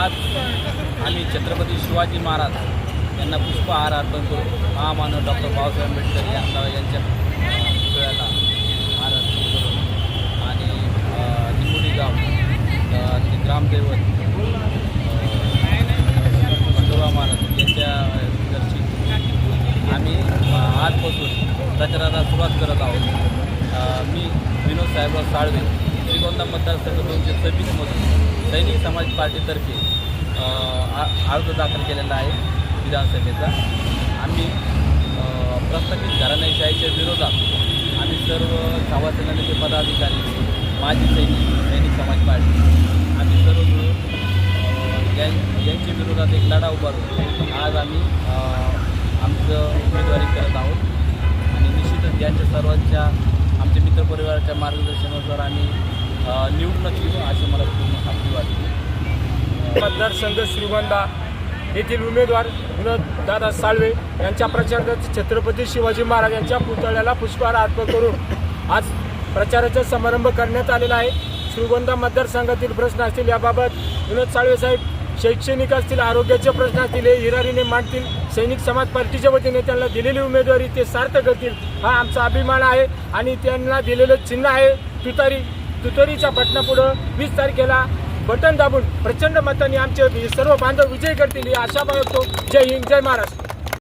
आज आम्ही छत्रपती शिवाजी महाराज यांना पुष्पहार अर्पण करू. महामानव डॉक्टर बाबासाहेब आंबेडकर यांना यांच्या पुतळ्याला हार अर्पण करू. आणि अ, गाव ते ग्रामदैवत खंडोबा महाराज यांच्या दर्शी आम्ही आजपासून प्रचाराला सुरुवात करत आहोत. मी विनोद साहेबराव साळवे. श्रीगोंदा मतदारसंघ दोनशे सव्वीसमधून सैनिक समाज पार्टीतर्फे आ- अर्ज दाखल केलेला आहे विधानसभेचा. आम्ही प्रस्थापित घराण्याशाहीच्या विरोधात आम्ही सर्व सभासदांचे पदाधिकारी माजी सैनिक सैनिक समाज पार्टी आम्ही सर्व मिळून यांच्या विरोधात एक लढा उभारून आज आम्ही आमचं उमेदवारी करत आहोत. आणि निश्चितच यांच्या सर्वांच्या आमच्या मित्रपरिवाराच्या मार्गदर्शनानुसार आम्ही निवडूनच येऊ अशी मला पूर्ण खात्री वाटते. मतदारसंघ श्रीगोंदा येथील उमेदवार विनोद दादा साळवे यांच्या प्रचारात छत्रपती शिवाजी महाराज यांच्या पुतळ्याला पुष्पहार अर्पण करून आज प्रचाराचा समारंभ करण्यात आलेला आहे. श्रीगोंदा मतदारसंघातील प्रश्न असतील याबाबत विनोद साळवे साहेब शैक्षणिक असतील आरोग्याचे प्रश्न असतील हे हिरारीने मांडतील. सैनिक समाज पार्टीच्या वतीने त्यांना दिलेली उमेदवारी ते सार्थ करतील हा आमचा अभिमान आहे आणि त्यांना दिलेलं चिन्ह आहे तुतारी. तुतारीच्या बटनापुढं वीस तारखेला बटन दाबून प्रचंड मतांनी आमचे सर्व बांधव विजय करतील ही आशा बाळगतो. जय हिंद जय महाराष्ट्र.